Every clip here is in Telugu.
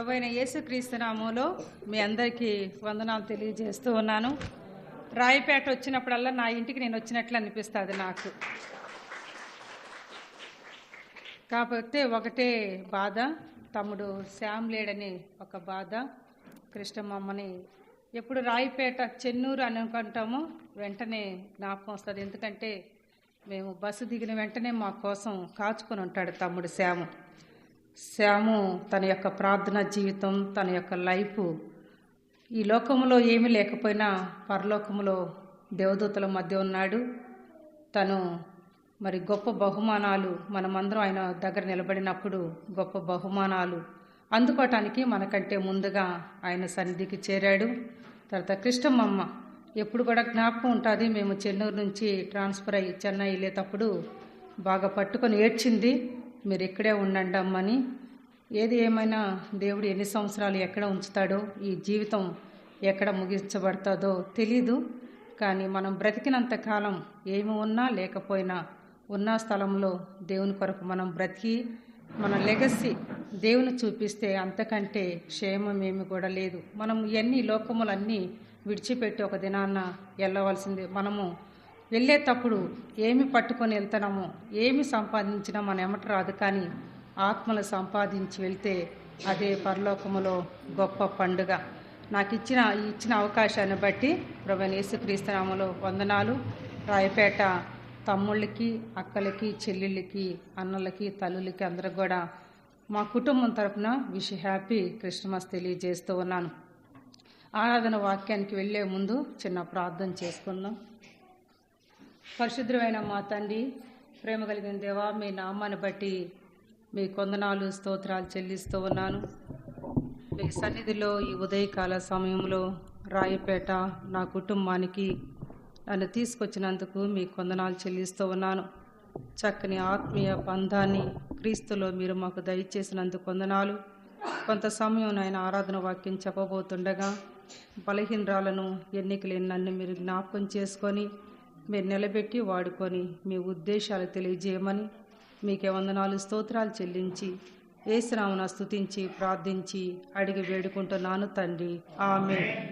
ప్రభుత్వ యేసుక్రీస్తునామంలో మీ అందరికీ వందనాలు తెలియజేస్తూ ఉన్నాను. రాయపేట వచ్చినప్పుడల్లా నా ఇంటికి నేను వచ్చినట్లు అనిపిస్తుంది నాకు. కాకపోతే ఒకటే బాధ తమ్ముడు శ్యామ్ లేడని ఒక బాధ కృష్ణమ్మని ఎప్పుడు రాయిపేట చెన్నూరు అని అనుకుంటామో వెంటనే జ్ఞాపకం వస్తుంది. ఎందుకంటే మేము బస్సు దిగిన వెంటనే మా కోసం కాచుకొని ఉంటాడు తమ్ముడు శ్యాము. శ్యాము తన యొక్క ప్రార్థన జీవితం తన యొక్క లైఫ్. ఈ లోకంలో ఏమీ లేకపోయినా పరలోకములో దేవదూతల మధ్య ఉన్నాడు. తను మరి గొప్ప బహుమానాలు మనమందరం ఆయన దగ్గర నిలబడినప్పుడు గొప్ప బహుమానాలు అందుకోవటానికి మనకంటే ముందుగా ఆయన సన్నిధికి చేరాడు. తర్వాత కృష్ణమ్మమ్మ ఎప్పుడు కూడా జ్ఞాపకం ఉంటుంది మేము చెన్నూరు నుంచి ట్రాన్స్ఫర్ అయ్యి చెన్నై వెళ్ళేటప్పుడు బాగా పట్టుకొని ఏడ్చింది. మీరు ఇక్కడే ఉండండి అమ్మని. ఏది ఏమైనా దేవుడు ఎన్ని సంవత్సరాలు ఎక్కడ ఉంచుతాడో ఈ జీవితం ఎక్కడ ముగించబడుతుందో తెలీదు. కానీ మనం బ్రతికినంత కాలం ఏమి ఉన్నా లేకపోయినా ఉన్న స్థలంలో దేవుని కొరకు మనం బ్రతికి మన లెగసీ దేవుని చూపిస్తే అంతకంటే క్షేమం ఏమి కూడా లేదు. మనం ఎన్ని లోకములన్నీ విడిచిపెట్టి ఒక దినాన్న వెళ్ళవలసింది మనము వెళ్ళేటప్పుడు ఏమి పట్టుకొని వెళ్తున్నామో ఏమి సంపాదించినా మన ఎమట రాదు కానీ ఆత్మలు సంపాదించి వెళ్తే అదే పరలోకములో గొప్ప పండుగ. నాకు ఇచ్చిన ఇచ్చిన అవకాశాన్ని బట్టి ప్రభు యేసుక్రీస్తునామలో వందనాలు. రాయపేట తమ్ముళ్ళకి అక్కలకి చెల్లెళ్ళకి అన్నలకి తల్లులకి అందరికి కూడా మా కుటుంబం తరఫున విష్ హ్యాపీ క్రిస్మస్ తెలియజేస్తూ ఉన్నాను. ఆరాధన వాక్యానికి వెళ్ళే ముందు చిన్న ప్రార్థన చేసుకుందాం. పరిశుద్ధమైన మా తండ్రి ప్రేమ కలిగిన దేవా మీ నామాన్ని బట్టి మీ కొందనాలు స్తోత్రాలు చెల్లిస్తూ ఉన్నాను. మీ సన్నిధిలో ఈ ఉదయకాల సమయంలో రాయపేట నా కుటుంబానికి నన్ను తీసుకొచ్చినందుకు మీ కొందనాలు చెల్లిస్తూ ఉన్నాను. చక్కని ఆత్మీయ బంధాన్ని క్రీస్తులో మీరు మాకు దయచేసినందుకు కొందనాలు. కొంత సమయం నాయన ఆరాధన వాక్యం చెప్పబోతుండగా బలహీనరాలను ఎన్నికలేని నన్ను మీరు జ్ఞాపకం చేసుకొని మీరు నిలబెట్టి వాడుకొని మీ ఉద్దేశాలు తెలియజేయమని మీకే వందనాలు స్తోత్రాలు చెల్లించి ఏసునామన స్తుతించి ప్రార్థించి అడిగి వేడుకుంటున్నాను తండ్రి. ఆమె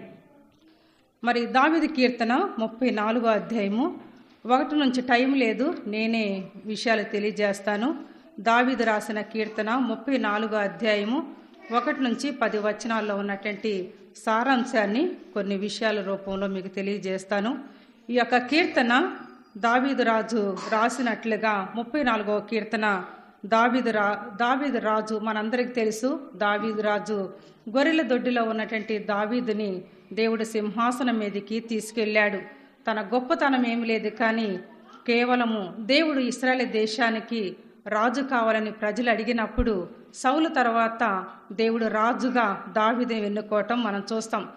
మరి దావిది కీర్తన ముప్పై నాలుగో అధ్యాయము. ఒకటి నుంచి టైం లేదు నేనే విషయాలు తెలియజేస్తాను. దావిద రాసిన కీర్తన ముప్పై నాలుగో అధ్యాయము. ఒకటి నుంచి పది వచనాల్లో ఉన్నటువంటి సారాంశాన్ని కొన్ని విషయాల రూపంలో మీకు తెలియజేస్తాను. ఈ యొక్క కీర్తన దావీదు రాజు రాసినట్లుగా ముప్పై నాలుగవ కీర్తన దావీదు రా దావీదు రాజు మనందరికి తెలుసు. దావీదు రాజు గొర్రెల దొడ్డిలో ఉన్నటువంటి దావీదుని దేవుడు సింహాసనం మీదకి తీసుకెళ్ళాడు. తన గొప్పతనం ఏమి లేదు కానీ కేవలము దేవుడు ఇస్రాయల్ దేశానికి రాజు కావాలని ప్రజలు అడిగినప్పుడు సౌలు తర్వాత దేవుడు రాజుగా దావీదు ఎన్నుకోవటం మనం చూస్తాం.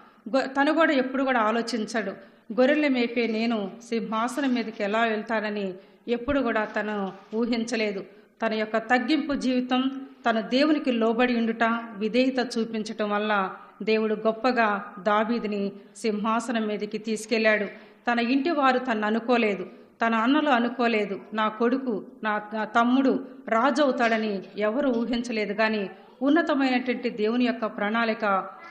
తను కూడా ఎప్పుడు కూడా ఆలోచించడు. గొర్రెలు మేపే నేను సింహాసనం మీదకి ఎలా వెళ్తానని ఎప్పుడు కూడా తను ఊహించలేదు. తన యొక్క తగ్గింపు జీవితం తన దేవునికి లోబడి ఉండుట విధేయత చూపించటం వల్ల దేవుడు గొప్పగా దావీదిని సింహాసనం మీదకి తీసుకెళ్ళాడు. తన ఇంటి వారు తను అనుకోలేదు. తన అన్నలు అనుకోలేదు. నా కొడుకు నా నా తమ్ముడు రాజు అవుతాడని ఎవరు ఊహించలేదు. కానీ ఉన్నతమైనటువంటి దేవుని యొక్క ప్రణాళిక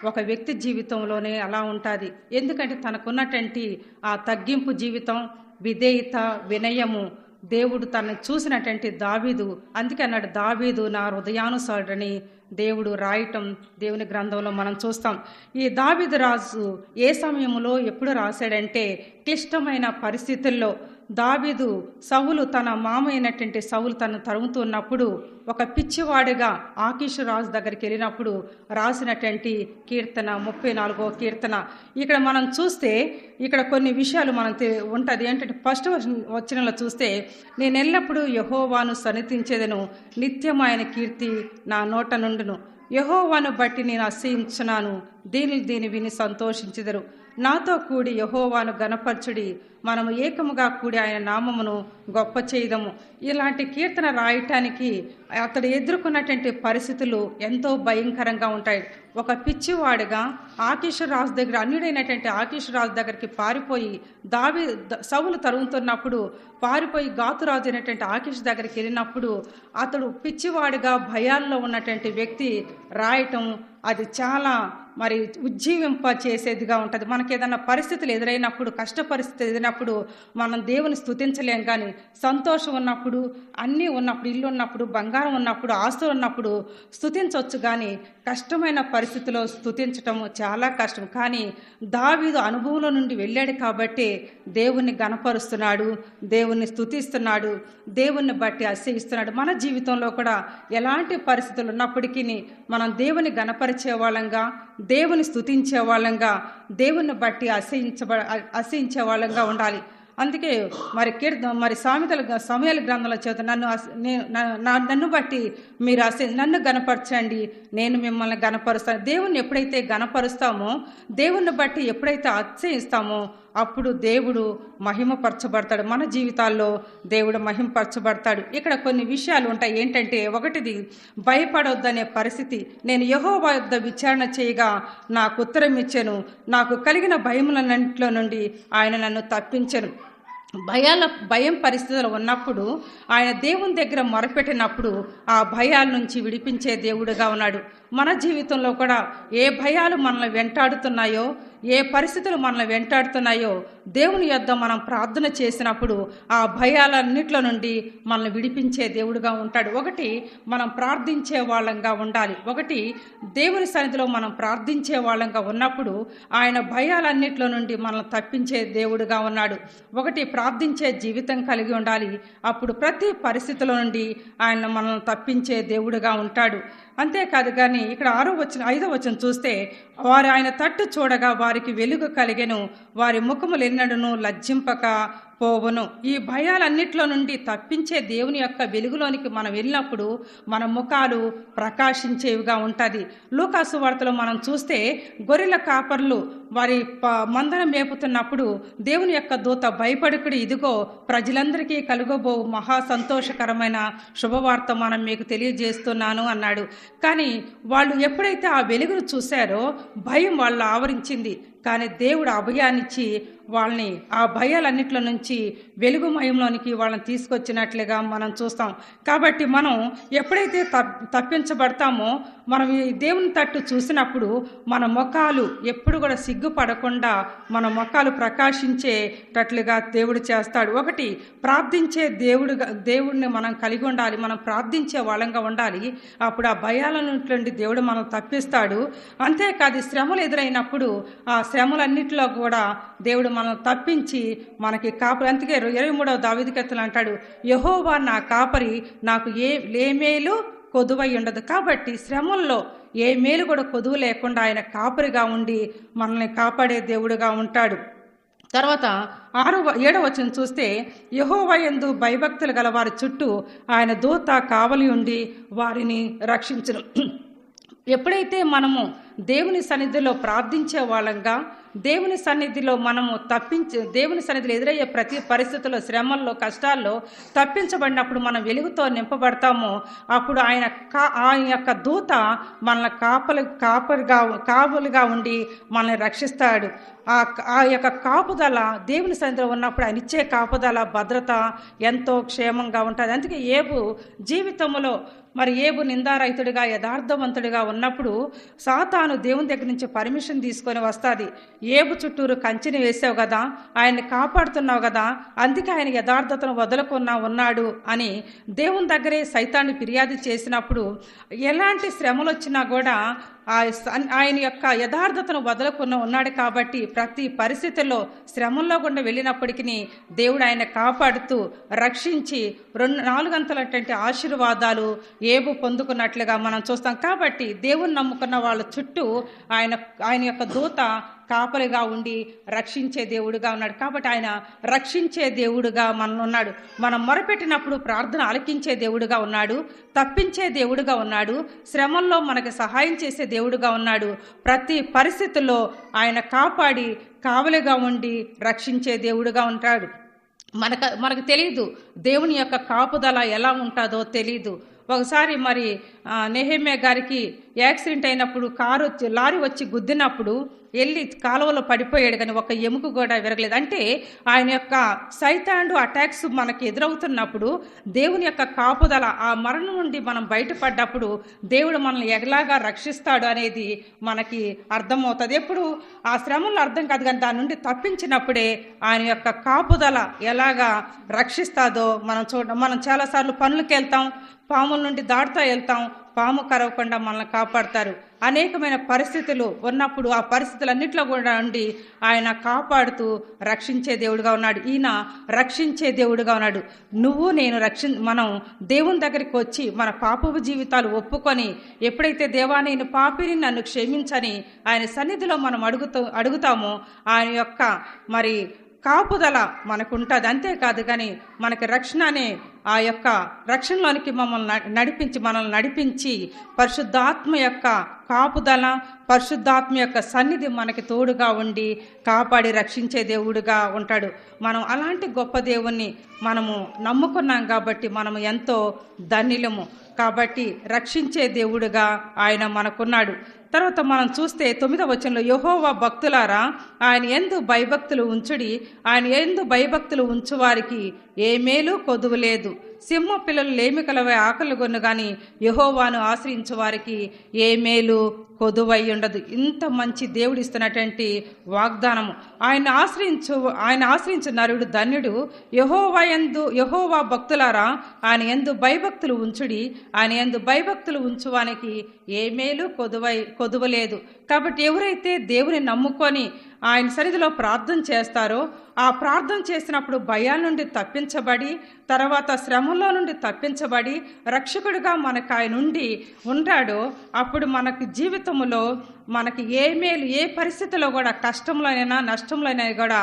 ఒక వ్యక్తి జీవితంలోనే అలా ఉంటుంది. ఎందుకంటే తనకున్నటువంటి ఆ తగ్గింపు జీవితం విధేయత వినయము దేవుడు తనని చూసినటువంటి దావీదు. అందుకే అన్నాడు దావీదు నా హృదయానుసారుడని దేవుడు రాయటం దేవుని గ్రంథంలో మనం చూస్తాం. ఈ దావీదు రాజు ఏ సమయంలో ఎప్పుడు రాశాడంటే క్లిష్టమైన పరిస్థితుల్లో దావీదు సవులు తన మామ అయినటువంటి సవులు తను తరుముతున్నప్పుడు ఒక పిచ్చివాడిగా ఆకీషు రాజు దగ్గరికి వెళ్ళినప్పుడు రాసినటువంటి కీర్తన ముప్పై నాలుగో కీర్తన. ఇక్కడ మనం చూస్తే ఇక్కడ కొన్ని విషయాలు మనం ఉంటుంది. ఏంటంటే ఫస్ట్ వచ్చినలో చూస్తే నేను ఎల్లప్పుడూ యహోవాను సన్నిధించేదను నిత్యమైన కీర్తి నా నోట నుండును. యహోవాను బట్టి నేను అసహించున్నాను దీని దీని విని సంతోషించెదరు. నాతో కూడి యహోవాను గనపరచుడి మనము ఏకముగా కూడి ఆయన నామమును గొప్ప చేయదము. ఇలాంటి కీర్తన రాయటానికి అతడు ఎదుర్కొన్నటువంటి పరిస్థితులు ఎంతో భయంకరంగా ఉంటాయి. ఒక పిచ్చివాడుగా ఆకీష్ రాజు దగ్గర అన్యుడైనటువంటి ఆకీష్ రాజు దగ్గరికి పారిపోయి దావి సవులు తరుగుతున్నప్పుడు పారిపోయి గాతురాజు అయినటువంటి ఆకీష్ దగ్గరికి వెళ్ళినప్పుడు అతడు పిచ్చివాడిగా భయాల్లో ఉన్నటువంటి వ్యక్తి రాయటం అది చాలా మరి ఉజ్జీవింప చేసేదిగా ఉంటుంది. మనకి ఏదైనా పరిస్థితులు ఎదురైనప్పుడు కష్ట పరిస్థితులు ఎదురైనప్పుడు మనం దేవుని స్తుతించలేం కానీ సంతోషం ఉన్నప్పుడు అన్నీ ఉన్నప్పుడు ఇల్లు ఉన్నప్పుడు బంగారం ఉన్నప్పుడు ఆస్తులు ఉన్నప్పుడు స్తుతించవచ్చు కానీ కష్టమైన పరిస్థితిలో స్తుతించటం చాలా కష్టం. కానీ దావీదు అనుభవంలో నుండి వెళ్ళాడు కాబట్టి దేవుణ్ణి గణపరుస్తున్నాడు దేవుణ్ణి స్థుతిస్తున్నాడు దేవుణ్ణి బట్టి అసహిస్తున్నాడు మన జీవితంలో కూడా ఎలాంటి పరిస్థితులు ఉన్నప్పటికీ మనం దేవుని గణపరిచే వాళ్ళంగా దేవుని స్థుతించే వాళ్ళంగా దేవుణ్ణి బట్టి అసహించబ అసహించే వాళ్ళంగా ఉండాలి. అందుకే మరి కీర్త మరి సామెతల సమయాల గ్రంథంలో చేత నన్ను నేను నన్ను బట్టి మీరు అస నన్ను గనపరచండి నేను మిమ్మల్ని గనపరుస్తాను దేవుణ్ణి ఎప్పుడైతే గనపరుస్తామో దేవుణ్ణి బట్టి ఎప్పుడైతే అత్యయిస్తామో అప్పుడు దేవుడు మహిమపరచబడతాడు. మన జీవితాల్లో దేవుడు మహిమపరచబడతాడు. ఇక్కడ కొన్ని విషయాలు ఉంటాయి. ఏంటంటే ఒకటిది భయపడొద్దనే పరిస్థితి. నేను యహో వద్ద విచారణ చేయగా నాకు ఉత్తరం ఇచ్చాను నాకు కలిగిన భయములన్నింటిలో నుండి ఆయన నన్ను తప్పించను. భయాల భయం పరిస్థితులు ఉన్నప్పుడు ఆయన దేవుని దగ్గర మొరపెట్టినప్పుడు ఆ భయాల నుంచి విడిపించే దేవుడుగా ఉన్నాడు. మన జీవితంలో కూడా ఏ భయాలు మనల్ని వెంటాడుతున్నాయో ఏ పరిస్థితులు మనల్ని వెంటాడుతున్నాయో దేవుని యొద్ద మనం ప్రార్థన చేసినప్పుడు ఆ భయాలన్నిట్లో నుండి మనల్ని విడిపించే దేవుడుగా ఉంటాడు. ఒకటి మనం ప్రార్థించే వాళ్ళంగా ఉండాలి. ఒకటి దేవుని సన్నిధిలో మనం ప్రార్థించే వాళ్ళంగా ఉన్నప్పుడు ఆయన భయాలన్నిట్లో నుండి మనల్ని తప్పించే దేవుడుగా ఉన్నాడు. ఒకటి ప్రార్థించే జీవితం కలిగి ఉండాలి. అప్పుడు ప్రతి పరిస్థితుల నుండి ఆయన మనల్ని తప్పించే దేవుడుగా ఉంటాడు. అంతేకాదు కానీ ఇక్కడ ఆరో వచ్చిన ఐదో వచ్చిన చూస్తే వారు ఆయన తట్టు చూడగా వారికి వెలుగు కలిగెను. వారి ముఖములు ఎన్నడను లజ్జింపక పోవును. ఈ భయాలన్నిట్లో నుండి తప్పించే దేవుని యొక్క వెలుగులోనికి మనం వెళ్ళినప్పుడు మన ముఖాలు ప్రకాశించేవిగా ఉంటుంది. లూకాసు వార్తలో మనం చూస్తే గొర్రెల కాపర్లు వారి ప- మేపుతున్నప్పుడు దేవుని యొక్క దూత భయపడుకుడు ఇదిగో ప్రజలందరికీ కలుగబో మహా సంతోషకరమైన శుభవార్త మనం మీకు తెలియజేస్తున్నాను అన్నాడు. కానీ వాళ్ళు ఎప్పుడైతే ఆ వెలుగును చూశారో భయం వాళ్ళు ఆవరించింది. కానీ దేవుడు అభయాన్నిచ్చి వాళ్ళని ఆ భయాలన్నిట్లో నుంచి వెలుగుమయంలోనికి వాళ్ళని తీసుకొచ్చినట్లుగా మనం చూస్తాం. కాబట్టి మనం ఎప్పుడైతే తప్పించబడతామో మనం ఈ దేవుని తట్టు చూసినప్పుడు మన ముఖాలు ఎప్పుడు కూడా సిగ్గుపడకుండా మన ముఖాలు ప్రకాశించేటట్లుగా దేవుడు చేస్తాడు. ఒకటి ప్రార్థించే దేవుడు దేవుడిని మనం కలిగి ఉండాలి మనం ప్రార్థించే వాళ్ళంగా ఉండాలి. అప్పుడు ఆ భయాల నుండి దేవుడు మనం తప్పిస్తాడు. అంతేకాదు శ్రమలు ఎదురైనప్పుడు ఆ శ్రమలన్నిటిలో కూడా దేవుడు మనం తప్పించి మనకి కాపరి అందుకే ఇరవై మూడవ దావిదికత్తులు అంటాడు యహోవా నా కాపరి నాకు ఏ ఏ మేలు కొదువై ఉండదు. కాబట్టి శ్రమల్లో ఏ మేలు కూడా కొదువు లేకుండా ఆయన కాపరిగా ఉండి మనల్ని కాపాడే దేవుడుగా ఉంటాడు. తర్వాత ఆరు ఏడవ వచ్చిన చూస్తే యహోవయందు భయభక్తులు గల వారి చుట్టూ ఆయన దూత కావలి ఉండి వారిని రక్షించను. ఎప్పుడైతే మనము దేవుని సన్నిధిలో ప్రార్థించే వాళ్ళంగా దేవుని సన్నిధిలో మనము తప్పించి దేవుని సన్నిధిలో ఎదురయ్యే ప్రతి పరిస్థితుల్లో శ్రమల్లో కష్టాల్లో తప్పించబడినప్పుడు మనం వెలుగుతో నింపబడతామో. అప్పుడు ఆయన కా ఆయన యొక్క దూత మనల్ని కాపలు కాపలిగా కాపులుగా ఉండి మనల్ని రక్షిస్తాడు. ఆ ఆ యొక్క కాపుదల దేవుని సన్నిధిలో ఉన్నప్పుడు ఆయన ఇచ్చే కాపుదల భద్రత ఎంతో క్షేమంగా ఉంటుంది. అందుకే ఏబు జీవితంలో మరి ఏబు నిందారైతుడిగా యథార్థవంతుడిగా ఉన్నప్పుడు సాతాను దేవుని దగ్గర నుంచి పర్మిషన్ తీసుకొని వస్తుంది. ఏబు చుట్టూరు కంచెని వేసావు కదా ఆయన్ని కాపాడుతున్నావు కదా అందుకే ఆయన యథార్థతను వదులుకున్నా ఉన్నాడు అని దేవుని దగ్గరే సైతాన్ని ఫిర్యాదు చేసినప్పుడు ఎలాంటి శ్రమలు వచ్చినా కూడా ఆయన యొక్క యథార్థతను వదలకుండా ఉన్నాడు కాబట్టి ప్రతి పరిస్థితుల్లో శ్రమంలో గుండా వెళ్ళినప్పటికీ దేవుడు ఆయన కాపాడుతూ రక్షించి రెండు నాలుగంతలటువంటి ఆశీర్వాదాలు ఏబు పొందుకున్నట్లుగా మనం చూస్తాం. కాబట్టి దేవుని నమ్ముకున్న వాళ్ళ చుట్టూ ఆయన ఆయన యొక్క దూత కాపలిగా ఉండి రక్షించే దేవుడుగా ఉన్నాడు. కాబట్టి ఆయన రక్షించే దేవుడుగా మనం ఉన్నాడు. మనం మొరపెట్టినప్పుడు ప్రార్థన ఆలకించే దేవుడుగా ఉన్నాడు. తప్పించే దేవుడుగా ఉన్నాడు. శ్రమల్లో మనకు సహాయం చేసే దేవుడుగా ఉన్నాడు. ప్రతి పరిస్థితుల్లో ఆయన కాపాడి కావలిగా ఉండి రక్షించే దేవుడుగా ఉంటాడు. మనకు మనకు తెలియదు దేవుని యొక్క కాపుదల ఎలా ఉంటుందో తెలియదు ఒకసారి మరి ఆ, గారికి యాక్సిడెంట్ అయినప్పుడు కారు వచ్చి లారీ వచ్చి గుద్దినప్పుడు వెళ్ళి కాలువలో పడిపోయాడు కానీ ఒక ఎముక కూడా విరగలేదు. అంటే ఆయన యొక్క సైతాండు అటాక్స్ మనకి ఎదురవుతున్నప్పుడు దేవుని యొక్క కాపుదల ఆ మరణం నుండి మనం బయటపడ్డప్పుడు దేవుడు మనల్ని ఎలాగా రక్షిస్తాడు అనేది మనకి అర్థమవుతుంది. ఎప్పుడు ఆ శ్రమలు అర్థం కాదు కానీ దాని నుండి తప్పించినప్పుడే ఆయన యొక్క కాపుదల ఎలాగా రక్షిస్తాదో మనం చూడ మనం చాలాసార్లు పనులకు వెళ్తాం పాముల నుండి దాటుతా వెళ్తాం. పాము కరవకుండా మనల్ని కాపాడతారు. అనేకమైన పరిస్థితులు ఉన్నప్పుడు ఆ పరిస్థితులన్నింటిలో కూడా ఉండి ఆయన కాపాడుతూ రక్షించే దేవుడుగా ఉన్నాడు. ఈయన రక్షించే దేవుడుగా ఉన్నాడు. నువ్వు నేను రక్షి మనం దేవుని దగ్గరికి వచ్చి మన పాపపు జీవితాలు ఒప్పుకొని ఎప్పుడైతే దేవా నేను పాపిని నన్ను క్షమించని ఆయన సన్నిధిలో మనం అడుగుతూ అడుగుతామో ఆయన యొక్క మరి కాపుదల మనకు ఉంటుంది అంతేకాదు కానీ మనకి రక్షణ అనే ఆ యొక్క రక్షణలోనికి మమ్మల్ని నడిపించి మనల్ని నడిపించి పరిశుద్ధాత్మ యొక్క కాపుదల పరిశుద్ధాత్మ యొక్క సన్నిధి మనకి తోడుగా ఉండి కాపాడి రక్షించే దేవుడుగా ఉంటాడు. మనం అలాంటి గొప్ప దేవుణ్ణి మనము నమ్ముకున్నాం కాబట్టి మనము ఎంతో ధన్యులము. కాబట్టి రక్షించే దేవుడుగా ఆయన మనకున్నాడు. తర్వాత మనం చూస్తే తొమ్మిదవ వచనంలో యహోవా భక్తులారా ఆయన ఎందు భయభక్తులు ఉంచుడి ఆయన ఎందు భయభక్తులు ఉంచు వారికి ఏ మేలు కొదువు లేదు సింహ పిల్లలు లేమి కలవై ఆకలి గొన్ను గాని యహోవాను ఆశ్రయించు వారికి ఏ మేలు కొదువై ఉండదు. ఇంత మంచి దేవుడు ఇస్తున్నటువంటి వాగ్దానము ఆయన ఆశ్రయించు ఆయన ఆశ్రయించిన నరుడు ధన్యుడు. యహోవా ఎందు యహోవా భక్తులారా ఆయన ఎందు భయభక్తులు ఉంచుడి ఆయన ఎందు భయభక్తులు ఉంచువానికి ఏ మేలు కొదువై కొదువలేదు. కాబట్టి ఎవరైతే దేవుని నమ్ముకొని ఆయన సన్నిధిలో ప్రార్థన చేస్తారో ఆ ప్రార్థన చేసినప్పుడు భయాల నుండి తప్పించబడి తర్వాత శ్రమంలో నుండి తప్పించబడి రక్షకుడిగా మనకు ఆయన నుండి ఉంటాడో అప్పుడు మనకు జీవితంలో మనకి ఏ మేలు ఏ పరిస్థితిలో కూడా కష్టంలోనైనా నష్టంలోనైనా కూడా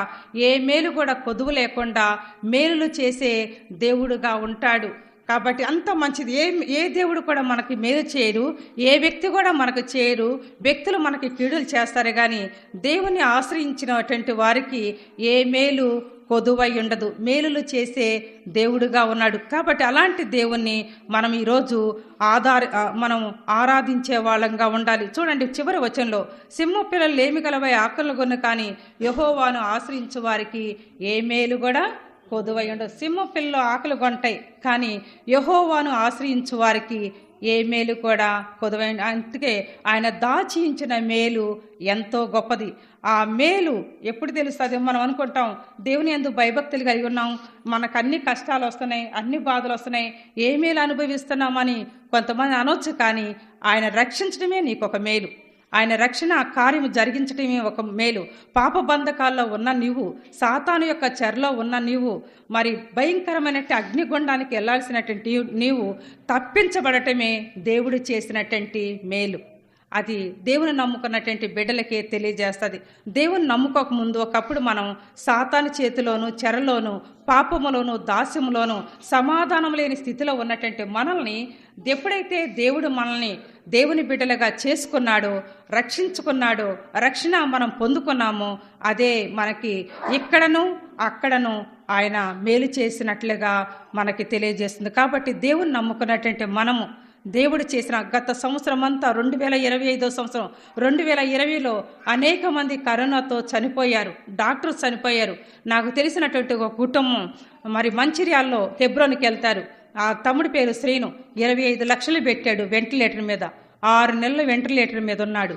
ఏ మేలు కూడా కొదువు లేకుండా మేలులు చేసే దేవుడుగా ఉంటాడు. కాబట్టి అంత మంచిది. ఏ ఏ దేవుడు కూడా మనకి మేలు చేయరు ఏ వ్యక్తి కూడా మనకు చేయరు వ్యక్తులు మనకి కీడులు చేస్తారు కానీ దేవుని ఆశ్రయించినటువంటి వారికి ఏ మేలు కొదువై ఉండదు. మేలులు చేసే దేవుడుగా ఉన్నాడు. కాబట్టి అలాంటి దేవుణ్ణి మనం ఈరోజు ఆధార మనం ఆరాధించే వాళ్ళంగా ఉండాలి. చూడండి చివరి వచనంలో సింహ పిల్లలు ఏమి గలవై ఆకలి కొను కానీ యహోవాను ఆశ్రయించు వారికి ఏ మేలు కూడా కొదువయుండు సింహ పిల్లలు ఆకలి కొంటాయి కానీ యహోవాను ఆశ్రయించు వారికి ఏ మేలు కూడా కొదువై అందుకే ఆయన దాచించిన మేలు ఎంతో గొప్పది. ఆ మేలు ఎప్పుడు తెలుస్తుంది మనం అనుకుంటాం. దేవుని ఎందుకు భయభక్తులు కలిగి ఉన్నాం. మనకు అన్ని కష్టాలు వస్తున్నాయి అన్ని బాధలు వస్తున్నాయి. ఏ మేలు అనుభవిస్తున్నామని కొంతమంది అనొచ్చు కానీ ఆయన రక్షించడమే నీకు ఒక మేలు. ఆయన రక్షణ కార్యము జరిగించటమే ఒక మేలు. పాప బంధకాల్లో ఉన్న నీవు సాతాను యొక్క చెరలో ఉన్న నీవు మరి భయంకరమైన అగ్నిగుండానికి వెళ్ళాల్సినటువంటి నీవు తప్పించబడటమే దేవుడు చేసినటువంటి మేలు. అది దేవుని నమ్ముకున్నటువంటి బిడ్డలకే తెలియజేస్తుంది. దేవుని నమ్ముకోక ముందు ఒకప్పుడు మనం సాతాను చేతిలోను చెరలోను పాపములోను దాస్యములోను సమాధానం లేని స్థితిలో ఉన్నటువంటి మనల్ని ఎప్పుడైతే దేవుడు మనల్ని దేవుని బిడ్డలుగా చేసుకున్నాడో రక్షించుకున్నాడో రక్షణ మనం పొందుకున్నామో అదే మనకి ఇక్కడను అక్కడను ఆయన మేలు చేసినట్లుగా మనకి తెలియజేస్తుంది. కాబట్టి దేవుని నమ్ముకున్నటువంటి మనము దేవుడు చేసిన గత సంవత్సరం అంతా రెండు వేల ఇరవై ఐదో సంవత్సరం రెండు వేల ఇరవైలో అనేక మంది కరోనాతో చనిపోయారు డాక్టర్స్ చనిపోయారు. నాకు తెలిసినటువంటి ఒక కుటుంబం మరి మంచిర్యాల్లో హెబ్రోన్కి వెళ్తారు. ఆ తమ్ముడి పేరు శ్రీను ఇరవై ఐదు లక్షలు పెట్టాడు వెంటిలేటర్ మీద ఆరు నెలలు వెంటిలేటర్ మీద ఉన్నాడు.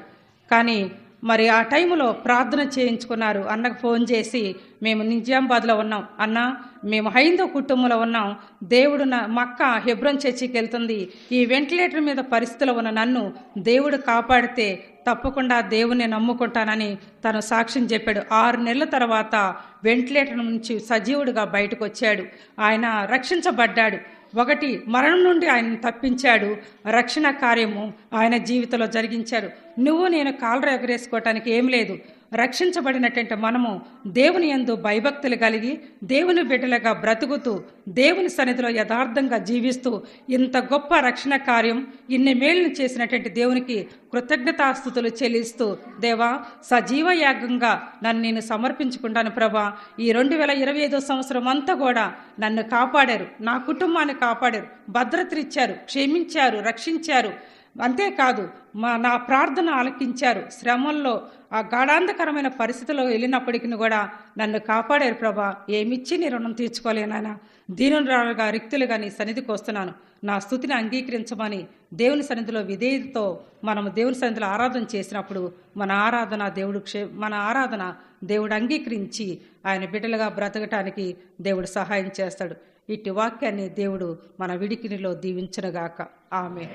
కానీ మరి ఆ టైంలో ప్రార్థన చేయించుకున్నారు. అన్నకు ఫోన్ చేసి మేము నిజామాబాద్లో ఉన్నాం. అన్న మేము హైందవ కుటుంబంలో ఉన్నాం. దేవుడు నా మక్క హెబ్రోన్ చర్చికి వెళ్తుంది. ఈ వెంటిలేటర్ మీద పరిస్థితులు ఉన్న నన్ను దేవుడు కాపాడితే తప్పకుండా దేవుని నమ్ముకుంటానని తను సాక్ష్యం చెప్పాడు. ఆరు నెలల తర్వాత వెంటిలేటర్ నుంచి సజీవుడిగా బయటకు వచ్చాడు. ఆయన రక్షించబడ్డాడు. ఒకటి మరణం నుండి ఆయన తప్పించాడు. రక్షణ కార్యము ఆయన జీవితంలో జరిగించాడు. నువ్వు నేను కాలర ఎగరేసుకోవటానికి ఏం లేదు. రక్షించబడినటువంటి మనము దేవుని యందు భయభక్తులు కలిగి దేవుని బిడ్డలుగా బ్రతుకుతూ దేవుని సన్నిధిలో యథార్థంగా జీవిస్తూ ఇంత గొప్ప రక్షణ కార్యం ఇన్ని మేలును చేసినటువంటి దేవునికి కృతజ్ఞతాస్థుతులు చెల్లిస్తూ దేవా సజీవ యాగంగా నన్ను నేను సమర్పించుకుంటాను ప్రభా. ఈ రెండు వేల ఇరవై ఐదో సంవత్సరం అంతా కూడా నన్ను కాపాడారు నా కుటుంబాన్ని కాపాడారు భద్రతనిచ్చారు క్షమించారు రక్షించారు. అంతేకాదు మా నా ప్రార్థన ఆలకించారు. శ్రమల్లో ఆ గాఢాంధకరమైన పరిస్థితిలో వెళ్ళినప్పటికీ కూడా నన్ను కాపాడారు ప్రభా. ఏమిచ్చి నీ రుణం తీర్చుకోలేనాయన దీనురాలుగా రిక్తులుగా నీ సన్నిధికి వస్తున్నాను. నా స్థుతిని అంగీకరించమని దేవుని సన్నిధిలో విధేయతతో మనము దేవుని సన్నిధిలో ఆరాధన చేసినప్పుడు మన ఆరాధన దేవుడు క్షే మన ఆరాధన దేవుడు అంగీకరించి ఆయన బిడ్డలుగా బ్రతకటానికి దేవుడు సహాయం చేస్తాడు. ఇట్టి వాక్యాన్ని దేవుడు మన విడికినిలో దీవించనుగాక. ఆమె